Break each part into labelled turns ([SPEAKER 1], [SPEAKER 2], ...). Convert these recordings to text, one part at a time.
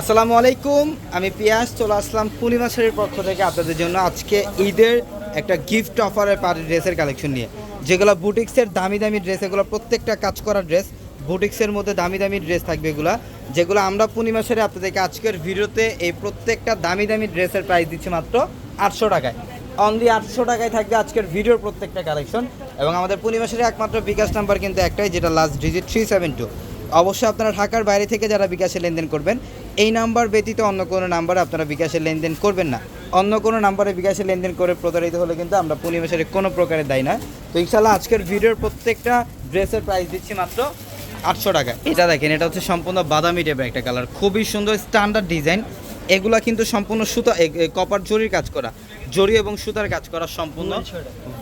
[SPEAKER 1] আসসালামু আলাইকুম, আমি পিয়াস চলে আসলাম পূর্ণিমা শাড়ির পক্ষ থেকে আপনাদের জন্য আজকে ঈদের একটা গিফট অফারের পার্টি ড্রেসের কালেকশন নিয়ে। যেগুলো বুটিক্সের দামি দামি ড্রেস এগুলো প্রত্যেকটা কাজ করা ড্রেস বুটিক্সের মধ্যে দামি দামি ড্রেস থাকবে এগুলো। যেগুলো আমরা পূর্ণিমা শাড়ি আপনাদেরকে আজকের ভিডিওতে এই প্রত্যেকটা দামি দামি ড্রেসের প্রাইস দিচ্ছি মাত্র আটশো টাকায়। অনলি আটশো টাকায় থাকবে আজকের ভিডিওর প্রত্যেকটা কালেকশন এবং আমাদের পূর্ণিমা শাড়ির একমাত্র বিকাশ নাম্বার কিন্তু একটাই, যেটা last digit three seven two অবশ্যই আপনারা ঢাকার বাইরে থেকে যারা বিকাশে লেনদেন করবেন এই নাম্বার ব্যতীত অন্য কোনো নাম্বারে আপনারা বিকাশে লেনদেন করবেন না। অন্য কোনো নাম্বারে বিকাশে লেনদেন করে প্রতারিত হলে কিন্তু আমরা পূর্ণিমাসের কোনো প্রকারের দায় না। তো ইনশাল্লাহ আজকের ভিডিওর প্রত্যেকটা ড্রেসের প্রাইস দিচ্ছি মাত্র আটশো টাকা। এটা দেখেন, এটা হচ্ছে সম্পূর্ণ বাদামি টাইপের একটা কালার খুবই সুন্দর স্ট্যান্ডার্ড ডিজাইন এগুলা কিন্তু সম্পূর্ণ সুতা কপার জরির কাজ করা, জরি এবং সুতার কাজ করা সম্পূর্ণ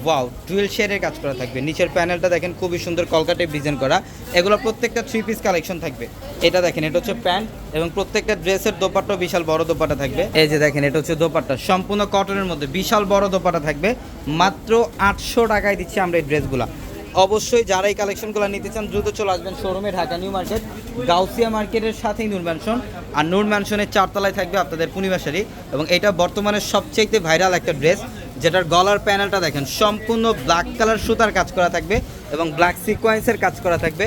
[SPEAKER 1] ওয়াও ডুয়েল শেয়ারের কাজ করা থাকবে। নিচের প্যানেলটা দেখেন খুবই সুন্দর কলকাতায় ডিজাইন করা। এগুলো প্রত্যেকটা থ্রি পিস কালেকশন থাকবে। এটা দেখেন, এটা হচ্ছে প্যান্ট এবং প্রত্যেকটা ড্রেসের দোপাট্টা বিশাল বড় দোপাটা থাকবে। এই যে দেখেন, এটা হচ্ছে দোপাট্টা। সম্পূর্ণ কটনের মধ্যে বিশাল বড় দোপাটা থাকবে। মাত্র আটশো টাকায় দিচ্ছি আমরা এই ড্রেসগুলো অবশ্যই যারা এই কালেকশনগুলো নিতে চান, দ্রুত চলে আসবেন শোরুমে ঢাকা নিউ মার্কেট, গাউসিয়া মার্কেটের সাথেই নূর ম্যানশন আর নূর ম্যানশনের চারতলায় থাকবে আপনাদের পূর্ণিমাশারি এবং এটা বর্তমানে সবচেয়ে ভাইরাল একটা ড্রেস যেটার গলার প্যানেলটা দেখেন, সম্পূর্ণ ব্ল্যাক কালার সুতার কাজ করা থাকবে এবং ব্ল্যাক সিকোয়েন্সের কাজ করা থাকবে।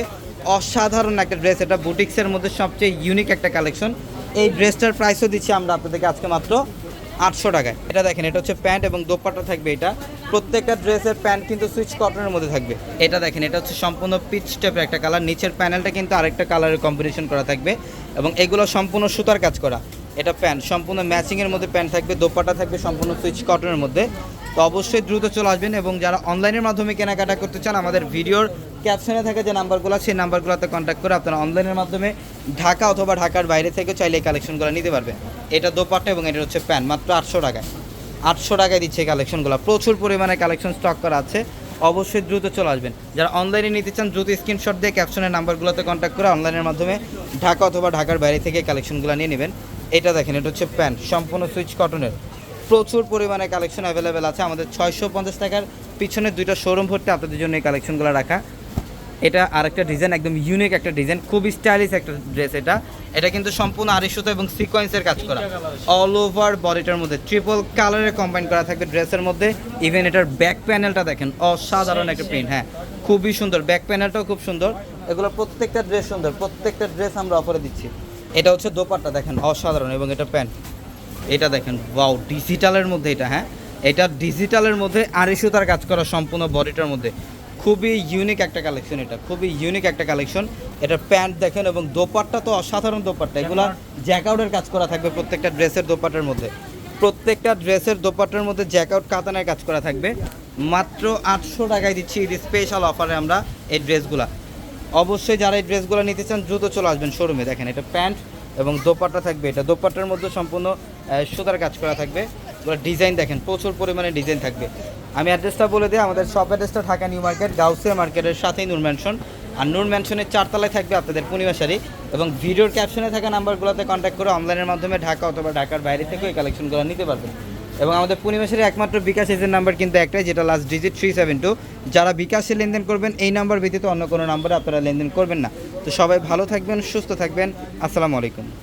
[SPEAKER 1] অসাধারণ একটা ড্রেস এটা বুটিক্সের মধ্যে সবচেয়ে ইউনিক একটা কালেকশন এই ড্রেসটার প্রাইসও দিচ্ছি আমরা আপনাদেরকে আজকে মাত্র আটশো টাকায়। এটা দেখেন, এটা হচ্ছে প্যান্ট এবং দোপাটা থাকবে এটা। প্রত্যেকটা ড্রেসের প্যান্ট কিন্তু সুইচ কটনের মধ্যে থাকবে। এটা দেখেন, এটা হচ্ছে সম্পূর্ণ পিচ টাইপের একটা কালার নিচের প্যানেলটা কিন্তু আরেকটা কালারের কম্বিনেশন করা থাকবে এবং এগুলো সম্পূর্ণ সুতার কাজ করা। এটা প্যান্ট। সম্পূর্ণ ম্যাচিংয়ের মধ্যে প্যান্ট থাকবে, দোপাট্টা থাকবে, সম্পূর্ণ সুইচ কটনের মধ্যে। তো অবশ্যই দ্রুত চলে আসবেন এবং যারা অনলাইনের মাধ্যমে কেনাকাটা করতে চান, আমাদের ভিডিওর ক্যাপশনে থাকা যে নাম্বারগুলো সেই নাম্বারগুলোতে কন্ট্যাক্ট করে আপনারা অনলাইনের মাধ্যমে ঢাকা অথবা ঢাকার বাইরে থেকে চাইলে কালেকশনগুলো নিতে পারবেন। এটা দোপাট্টা এবং এটা হচ্ছে প্যান্ট, মাত্র আটশো টাকায়। আটশো টাকায় দিচ্ছে কালেকশনগুলো প্রচুর পরিমাণে কালেকশন স্টক করা আছে। অবশ্যই দ্রুত চলে আসবেন। যারা অনলাইনে নিতে চান, দ্রুত স্ক্রিনশট দিয়ে ক্যাপশনের নাম্বারগুলোতে কন্ট্যাক্ট করে অনলাইনের মাধ্যমে ঢাকা অথবা ঢাকার বাইরে থেকে কালেকশনগুলো নিয়ে নেবেন। এটা দেখেন, এটা হচ্ছে প্যান্ট, সম্পূর্ণ সুইচ কটনের। প্রচুর পরিমাণে কালেকশন অ্যাভেলেবেল আছে। আমাদের ছয়শো পঞ্চাশ টাকার পিছনে দুইটা শোরুম ভর্তি আপনাদের জন্য এই কালেকশনগুলো রাখা। এটা আর একটা ডিজাইন একদম ইউনিক একটা ডিজাইন খুব স্টাইলিশ একটা ড্রেস এটা। এটা কিন্তু সম্পূর্ণ আড়াই সুতো এবং সিকোয়েন্সের কাজ করা। অল ওভার বডিটার মধ্যে ট্রিপল কালারের কম্বাইন করা থাকবে ড্রেসের মধ্যে। ইভেন এটার ব্যাক প্যানেলটা দেখেন, অসাধারণ একটা প্রিন্ট হ্যাঁ। খুবই সুন্দর ব্যাক প্যানেলটাও খুব সুন্দর। এগুলো প্রত্যেকটা ড্রেস সুন্দর, প্রত্যেকটা ড্রেস আমরা অফারে দিচ্ছি। এটা হচ্ছে দোপাট্টা, দেখেন, অসাধারণ, এবং এটা প্যান্ট। এটা দেখেন, ওয়াও, ডিজিটালের মধ্যে এটা হ্যাঁ? এটা ডিজিটালের মধ্যে আড়াই সুতার কাজ করা সম্পূর্ণ বডিটার মধ্যে। খুবই ইউনিক একটা কালেকশন এটা, খুবই ইউনিক একটা কালেকশন এটা প্যান্ট দেখেন, এবং দোপাট্টা তো অসাধারণ দোপাট্টা। এগুলো জ্যাকআউটের কাজ করা থাকবে প্রত্যেকটা ড্রেসের দোপাট্টার মধ্যে। প্রত্যেকটা ড্রেসের দোপাট্টার মধ্যে জ্যাকআউট কাতানের কাজ করা থাকবে। মাত্র আটশো টাকায় দিচ্ছি স্পেশাল অফারে আমরা এই ড্রেসগুলা। অবশ্যই যারা এই ড্রেসগুলো নিতে চান, দ্রুত চলে আসবেন শোরুমে দেখেন, এটা প্যান্ট এবং দোপাট্টা থাকবে এটা। দোপাট্টার মধ্যে সম্পূর্ণ সুতার কাজ করা থাকবে। ডিজাইন দেখেন, প্রচুর পরিমাণে ডিজাইন থাকবে। আমি অ্যাড্রেসটা বলে দিই, আমাদের শপ অ্যাড্রেসটা ঢাকা নিউ মার্কেট, গাউসিয়া মার্কেটের সাথেই নূর ম্যানশন আর নূর ম্যানশনের চারতলায় থাকবে আপনাদের পূর্ণিমাশারি এবং ভিডিওর ক্যাপশনে থাকা নাম্বারগুলোতে কন্ট্যাক্ট করে অনলাইনের মাধ্যমে ঢাকা অথবা ঢাকার বাইরে থেকে এই কালেকশনগুলো নিতে পারবেন। এবং আমাদের পূর্ণিমাশারি একমাত্র বিকাশ এজেন্ট নাম্বার কিন্তু একটাই, যেটা last digit three seven two যারা বিকাশে লেনদেন করবেন, এই নাম্বার ব্যতীত অন্য কোনো নাম্বারে আপনারা লেনদেন করবেন না। তো সবাই ভালো থাকবেন, সুস্থ থাকবেন। আসসালামু আলাইকুম।